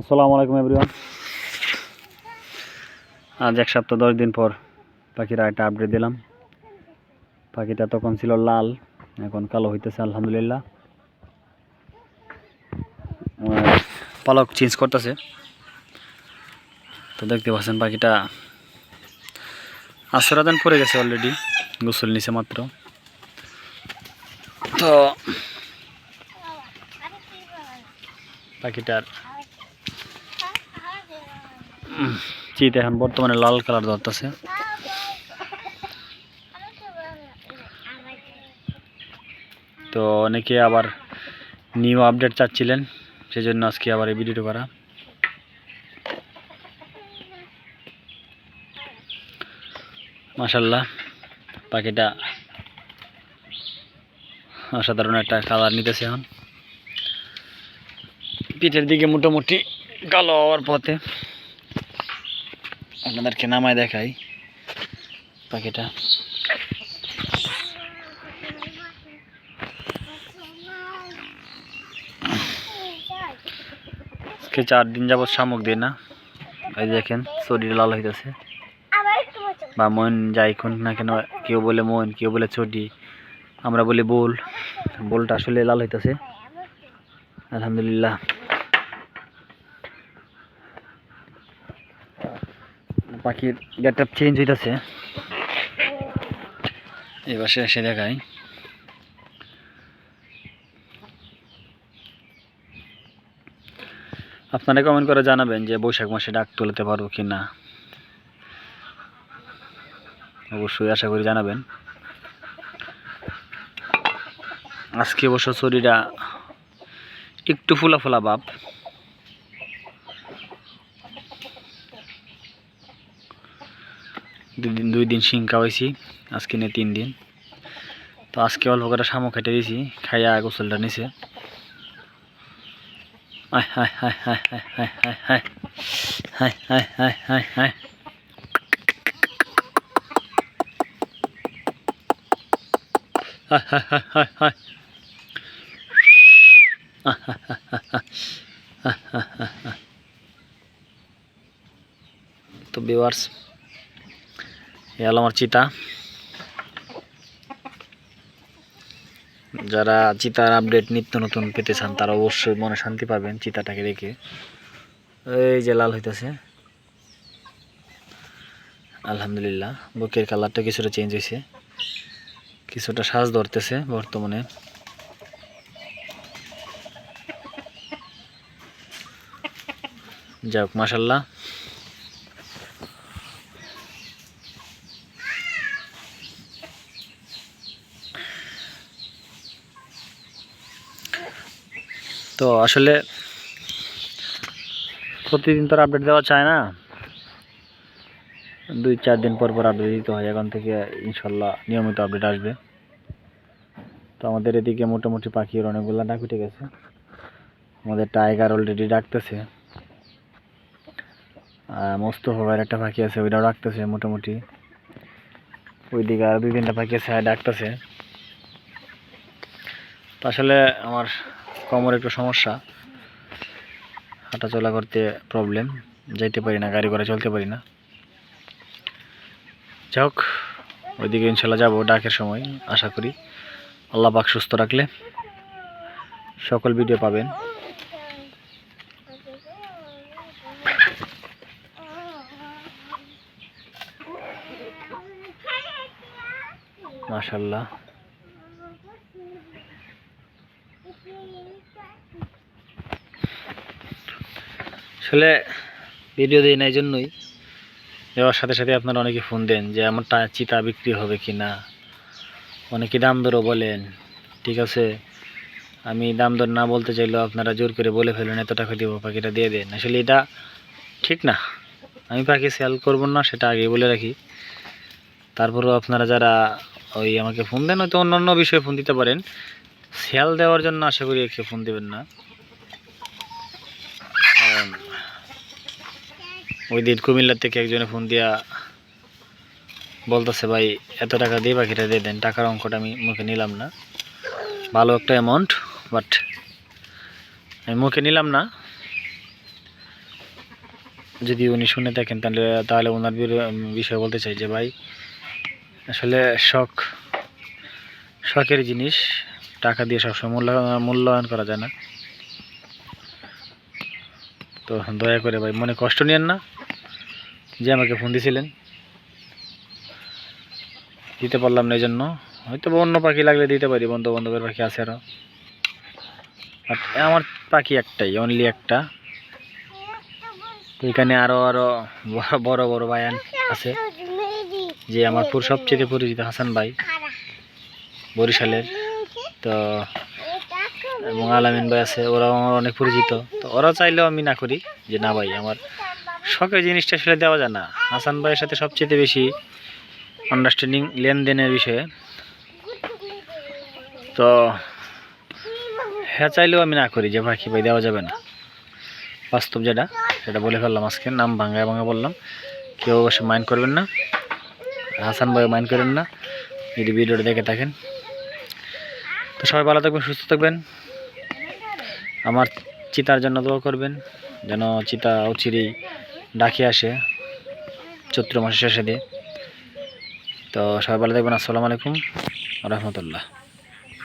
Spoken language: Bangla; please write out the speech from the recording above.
আসসালামু আলাইকুম এভরিওয়ান আজ এক সপ্তাহ, দশ দিন পর পাখিরা একটা আপডেট দিলাম। পাখিটা তখন ছিল লাল, এখন কালো হইতেছে, আলহামদুলিল্লাহ। পালক চেঞ্জ করতেছে। তো দেখতে পাচ্ছেন পাখিটা আশ্রা দিন পড়ে গেছে অলরেডি গোসল নিছে মাত্র। তো পাখিটার চিত এখন বর্তমানে লাল কালার ধরতেছে। তো অনেকে আবার নিউ আপডেট চাচ্ছিলেন সেই জন্য আজকে আবার এই ভিডিওটা করা। মাসাল্লাহ পাখিটা অসাধারণ একটা কালার নিতেছে এখন। পিঠের দিকে মোটামুটি কালো হওয়ার পথে। আপনাদেরকে নামায় দেখাই পাখিটা। চার দিন যাবৎ শামুক দিই না। এই দেখেন শরীর লাল হইতেছে। বা মন যাই কোন না কেন, কেউ বলে মন, কেউ বলে ছুটি আমরা বলি বোল। বোলটা আসলে লাল হইতেছে। আলহামদুলিল্লাহ। পাখির গেট আপ চেঞ্জ হইতেছে। এবার সে এসে দেখায় আপনারা কমেন্ট করে জানাবেন যে বৈশাখ মাসে ডাক তুলতে পারব কি না অবশ্যই আশা করি জানাবেন। আজকে অবশ্য শরীরটা একটু ফুলা ফুলা ভাব। দুদিন দুই দিন শিং খাওয়াইছি আজকে নিয়ে তিন দিন তো আজকে অল্প করে শামুক খেটে দিয়েছি খাইয়া গোসলটা নিছে তো বিওয়ার্স এ আমার চিতা। যারা চিতার আপডেট নিত্য নতুন পেতে চান, তারা অবশ্যই মনে শান্তি পাবেন চিতাটাকে রেখে এই যে লাল হইতেছে। আলহামদুলিল্লাহ, বুকের কালারটা কিছুটা চেঞ্জ হয়েছে কিছুটা শ্বাস ধরতেছে বর্তমানে। যাই যাক মাসাল্লাহ তো আসলে প্রতিদিন তো আপডেট দেওয়া চায় না। দুই চার দিন পর পর আপডেট দিতে হয়, এখন থেকে ইনশাল্লাহ নিয়মিত আপডেট আসবে। তো আমাদের এদিকে মোটামুটি পাখির অনেকগুলো ডাক উঠে গেছে। আমাদের টাইগার অলরেডি ডাকতেছে। মস্ত হবার একটা পাখি আছে, ওইটাও ডাকতেছে মোটামুটি। ওইদিকে আর দুই তিনটা পাখি আছে ডাকতেছে। আসলে আমার কোমর একটু সমস্যা। হাঁটাচলা করতে প্রবলেম যাইতে পারি না, গাড়ি করে চলতে পারি না। যাক ওইদিকে ইনশাল্লাহ যাব, ডাকের সময়, আশা করি। আল্লাহ পাক সুস্থ রাখলে। সকল ভিডিও পাবেন। মাশাল্লাহ। আসলে ভিডিও দিই না, এই জন্যই। দেওয়ার সাথে সাথে আপনারা অনেকে ফোন দেন যে, আমার চিতা বিক্রি হবে কি না? অনেকে দাম দরও বলেন, ঠিক আছে, আমি দাম দর না বলতে চাইলেও আপনারা জোর করে বলে ফেলেন, এত টাকা দিব পাখিটা দিয়ে দেন। আসলে এটা ঠিক না। আমি পাখি সেল করব না, সেটা আগে বলে রাখি। তারপরেও আপনারা যারা ওই আমাকে ফোন দেন, হয়তো অন্য অন্য বিষয়ে ফোন দিতে পারেন। সেল দেওয়ার জন্য আশা করি একে ফোন দেবেন না। ওই দিন কুমিল্লার থেকে একজনে ফোন দিয়া বলতেছে, ভাই, এত টাকা দিয়ে পাখিটা দিয়ে দেন, টাকার অঙ্কটা আমি মুখে নিলাম না। ভালো একটা অ্যামাউন্ট বাট আমি মুখে নিলাম না। যদি উনি শুনে থাকেন, তাহলে তাহলে ওনার বিষয়ে বলতে চাই যে, ভাই, আসলে শখ, শখের জিনিস, টাকা দিয়ে সবসময় মূল্য, মূল্যায়ন করা যায় না। তো দয়া করে ভাই, মনে কষ্ট নিয়েন না। যে আমাকে ফোন দিয়েছিলেন দিতে পারলাম না এই জন্য হয়তো অন্য পাখি লাগলে দিতে পারি বন্ধু বান্ধবের পাখি আছে আরও আমার পাখি একটাই অনলি একটা। এখানে আরও আরও বড়- বড় বায়ান আছে। যে আমার সবচেয়ে পরিচিত হাসান ভাই, বরিশালের। তো এবং আলামিন ভাই আছে, ওরাও আমার অনেক পরিচিত। তো ওরা চাইলেও আমি না করি, যে না ভাই, আমার শখের জিনিসটা আসলে দেওয়া যায় না। হাসান ভাইয়ের সাথে সবচেয়ে বেশি আন্ডারস্ট্যান্ডিং লেনদেনের বিষয়ে। তো হ্যাঁ চাইলেও আমি না করি, যে পাখি ভাই দেওয়া যাবে না। বাস্তব যেটা, সেটা বলে ফেললাম আজকে, নাম ভাঙ্গায় ভাঙ্গা বললাম। কেউ অবশ্যই মাইন্ড করবেন না। হাসান ভাই মাইন্ড করেন না। যদি ভিডিওটা দেখে থাকেন। তো সবাই ভালো থাকবেন, সুস্থ থাকবেন। আমার চিতার জন্য দোয়া করবেন, যেন চিতা অচিরেই ডাকে আসে চৈত্র মাসের শেষে দিয়ে। তো সবাই ভালো দেখবেন আসসালামু আলাইকুম রহমতুল্লাহ।